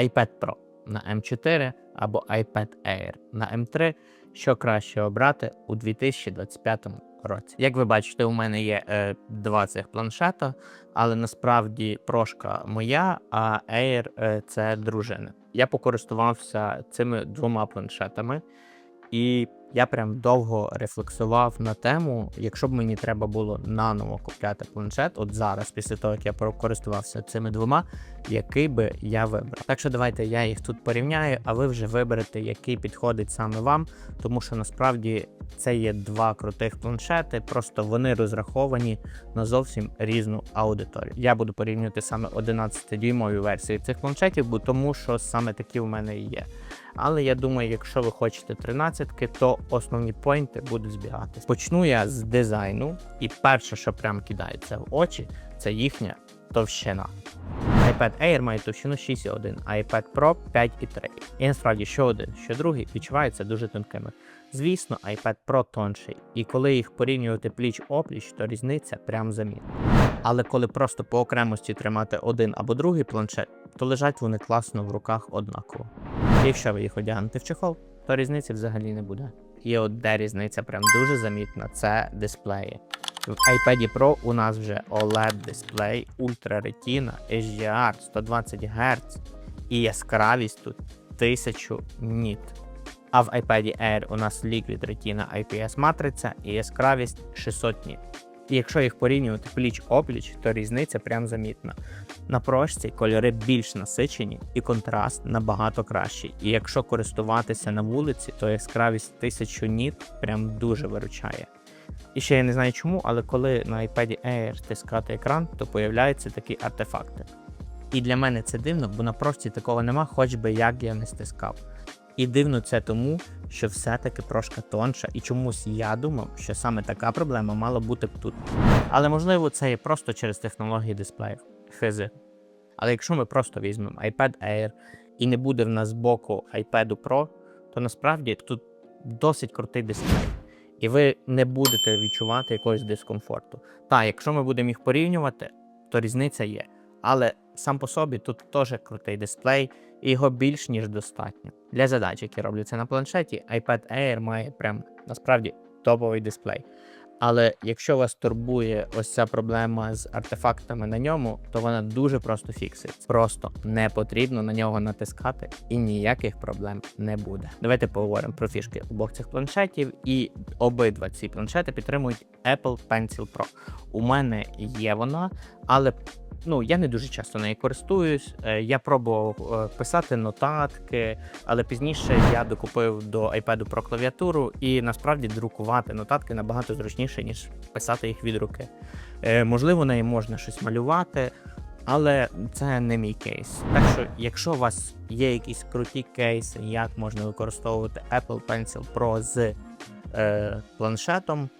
iPad Pro на M4 або iPad Air на M3, що краще обрати у 2025 році. Як ви бачите, у мене є е, два цих планшета, але насправді прошка моя, а Air е, це дружина. Я покористувався цими двома планшетами, і я прям довго рефлексував на тему, якщо б мені треба було наново купляти планшет, от зараз, після того як я користувався цими двома, який би я вибрав. Так що давайте я їх тут порівняю, а ви вже виберете, який підходить саме вам, тому що насправді це є два крутих планшети, просто вони розраховані на зовсім різну аудиторію. Я буду порівнювати саме 11-дюймові версії цих планшетів, бо тому що саме такі в мене є. Але я думаю, якщо ви хочете 13-ки, то основні поінти будуть збігатись. Почну я з дизайну, і перше, що прям кидається в очі, це їхня товщина. iPad Air має товщину 6,1, а iPad Pro 5,3. І насправді, що один, що другий відчуваються дуже тонкими. Звісно, iPad Pro тонший, і коли їх порівнювати пліч опліч, то різниця прям замітна. Але коли просто по окремості тримати один або другий планшет, то лежать вони класно в руках однаково. Якщо ви їх одягнете в чехол, то різниці взагалі не буде. І от де різниця прям дуже замітна, це дисплеї. В iPad Pro у нас вже OLED дисплей, Ultra Retina, HDR 120 Гц і яскравість тут 1000 ніт. А в iPad Air у нас Liquid Retina IPS матриця і яскравість 600 ніт. І якщо їх порівнювати пліч опліч, то різниця прям замітна. На прошці кольори більш насичені і контраст набагато кращий. І якщо користуватися на вулиці, то яскравість 1000 ніт прям дуже виручає. І ще я не знаю чому, але коли на iPad Air тискати екран, то появляються такі артефакти. І для мене це дивно, бо на прошці такого нема, хоч би як я не стискав. І дивно це тому, що все-таки прошка тонша, і чомусь я думав, що саме така проблема мала бути б тут. Але можливо це є просто через технології дисплеїв. Хизи. Але якщо ми просто візьмемо iPad Air і не буде в нас збоку iPad Pro, то насправді тут досить крутий дисплей. І ви не будете відчувати якогось дискомфорту. Так, якщо ми будемо їх порівнювати, то різниця є. Але сам по собі тут теж крутий дисплей, і його більш ніж достатньо. Для задач, які робляться на планшеті, iPad Air має прям насправді топовий дисплей. Але якщо вас турбує ось ця проблема з артефактами на ньому, то вона дуже просто фікситься. Просто не потрібно на нього натискати, і ніяких проблем не буде. Давайте поговоримо про фішки обох цих планшетів. І обидва ці планшети підтримують Apple Pencil Pro. У мене є вона, але ну я не дуже часто нею користуюсь. Е, Я пробував е, писати нотатки, але пізніше я докупив до iPad Pro клавіатуру, і насправді друкувати нотатки набагато зручніше, ніж писати їх від руки. Е, Можливо, нею можна щось малювати. Але це не мій кейс. Так що, якщо у вас є якісь круті кейси, як можна використовувати Apple Pencil Pro з е, планшетом,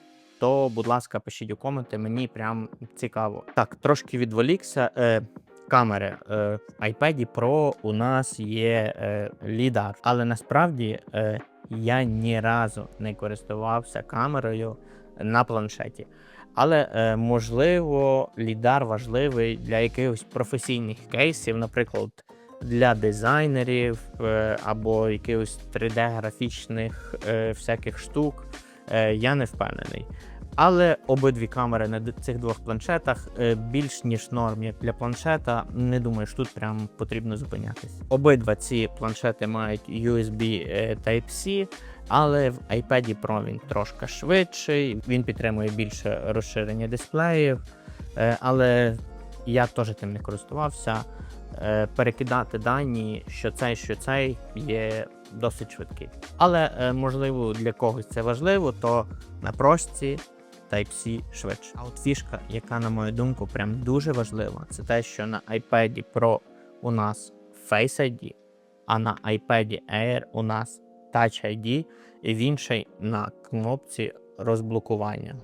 то, будь ласка, пишіть у коменти, мені прям цікаво. Так, трошки відволікся. Е, камери. В iPad Pro у нас є е, лідар, але насправді е, я ні разу не користувався камерою на планшеті. Але е, можливо, лідар важливий для якихось професійних кейсів, наприклад, для дизайнерів е, або якихось 3D-графічних е, всяких штук. Е, я не впевнений. Але обидві камери на цих двох планшетах е, більш ніж норм, як для планшета. Не думаю, що тут прям потрібно зупинятись. Обидва ці планшети мають USB е, Type-C, але в iPad Pro він трошки швидший, він підтримує більше розширення дисплеїв, е, але я теж тим не користувався. Перекидати дані, що цей, що цей є досить швидкий. Але можливо для когось це важливо, то на прошці Type-C швидше. А от фішка, яка, на мою думку, прям дуже важлива, це те, що на iPad Pro у нас Face ID, а на iPad Air у нас Touch ID, і в іншій на кнопці розблокування.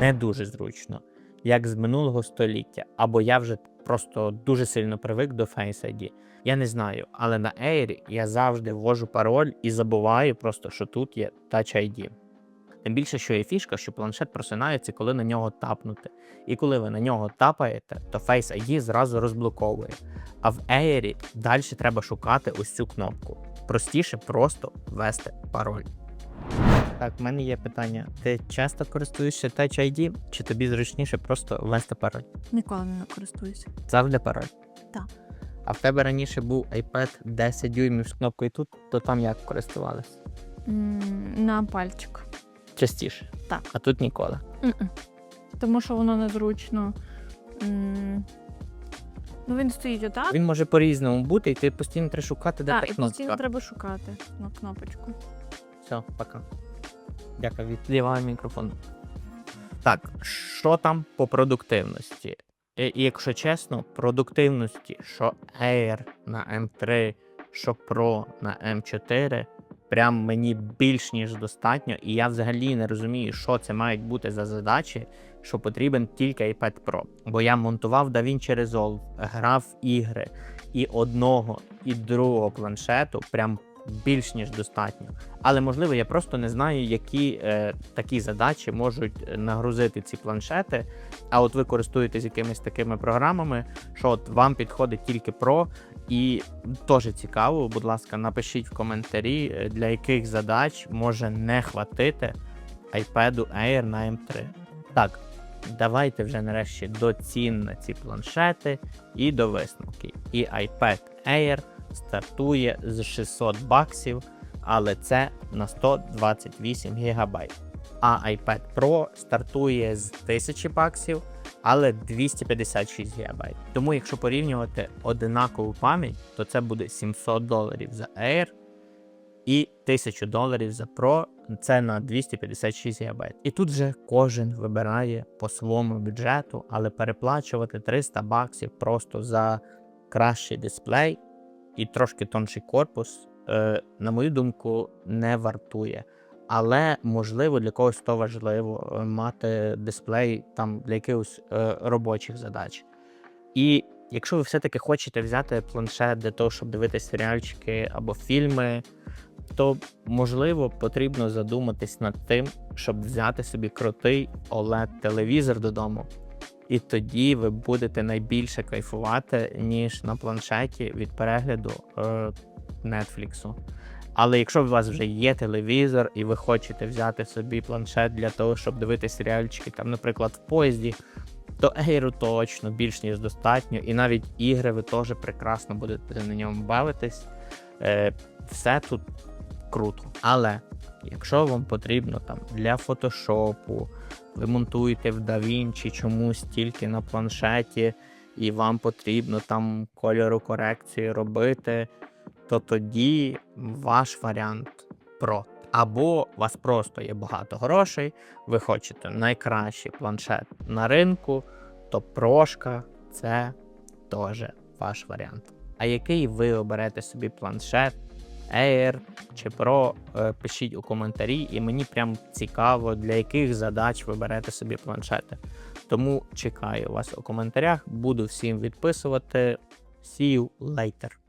Не дуже зручно, як з минулого століття, або я вже просто дуже сильно привик до Face ID. Я не знаю, але на Air я завжди ввожу пароль і забуваю просто, що тут є Touch ID. Тим більше, що є фішка, що планшет просинається, коли на нього тапнути. І коли ви на нього тапаєте, то Face ID зразу розблоковує. А в Air далі треба шукати ось цю кнопку. Простіше просто ввести пароль. Так, в мене є питання. Ти часто користуєшся Touch ID, чи тобі зручніше просто ввести пароль? Ніколи не користуюся. Завжди пароль? Так. А в тебе раніше був iPad 10 дюймів з кнопкою тут, то там як користувались? М, На пальчик. Частіше. Так. А тут ніколи. М-м. Тому що воно незручно. М, Ну, він стоїть отак. Він може по-різному бути, і ти постійно треба шукати, де Так, та і кнопка. постійно треба шукати на кнопочку. Все, пока. Дякую, відліваю мікрофон. Так, що там по продуктивності? І, і якщо чесно, продуктивності, що Air на M3, що Pro на M4, прям мені більш ніж достатньо, і я взагалі не розумію, що це мають бути за задачі, що потрібен тільки iPad Pro. Бо я монтував DaVinci Resolve, грав ігри, і одного, і другого планшету прям більш ніж достатньо. Але можливо, я просто не знаю, які е, такі задачі можуть е, нагрузити ці планшети. А от ви користуєтесь якимись такими програмами, що от вам підходить тільки Pro, і теж цікаво, будь ласка, напишіть в коментарі, е, для яких задач може не хватити iPad Air на M3. Так, давайте вже нарешті до цін на ці планшети і до висновків. І iPad Air стартує з 600 баксів, але це на 128 гігабайт. А iPad Pro стартує з 1000 баксів, але 256 гігабайт. Тому, якщо порівнювати одинакову пам'ять, то це буде 700 доларів за Air і 1000 доларів за Pro. Це на 256 ГБ. І тут вже кожен вибирає по своєму бюджету, але переплачувати 300 баксів просто за кращий дисплей і трошки тонший корпус, е, на мою думку, не вартує. Але можливо для когось то важливо е, мати дисплей там для якихось е, робочих задач. І якщо ви все-таки хочете взяти планшет для того, щоб дивитися серіальчики або фільми, то можливо потрібно задуматись над тим, щоб взяти собі крутий OLED-телевізор додому. І тоді ви будете найбільше кайфувати, ніж на планшеті від перегляду е, Netflix. Але якщо у вас вже є телевізор і ви хочете взяти собі планшет для того, щоб дивитися серіальчики, там, наприклад, в поїзді, то Air точно більш ніж достатньо, і навіть ігри ви теж прекрасно будете на ньому бавитись. Е, все тут круто. Але якщо вам потрібно там для фотошопу, ви монтуєте в DaVinci чомусь тільки на планшеті, і вам потрібно там кольору корекції робити, то тоді ваш варіант Pro. Або у вас просто є багато грошей, ви хочете найкращий планшет на ринку, то прошка це теж ваш варіант. А який ви оберете собі планшет, Air чи Pro, е, пишіть у коментарі, і мені прям цікаво, для яких задач ви берете собі планшети. Тому чекаю вас у коментарях, буду всім відписувати. See you later.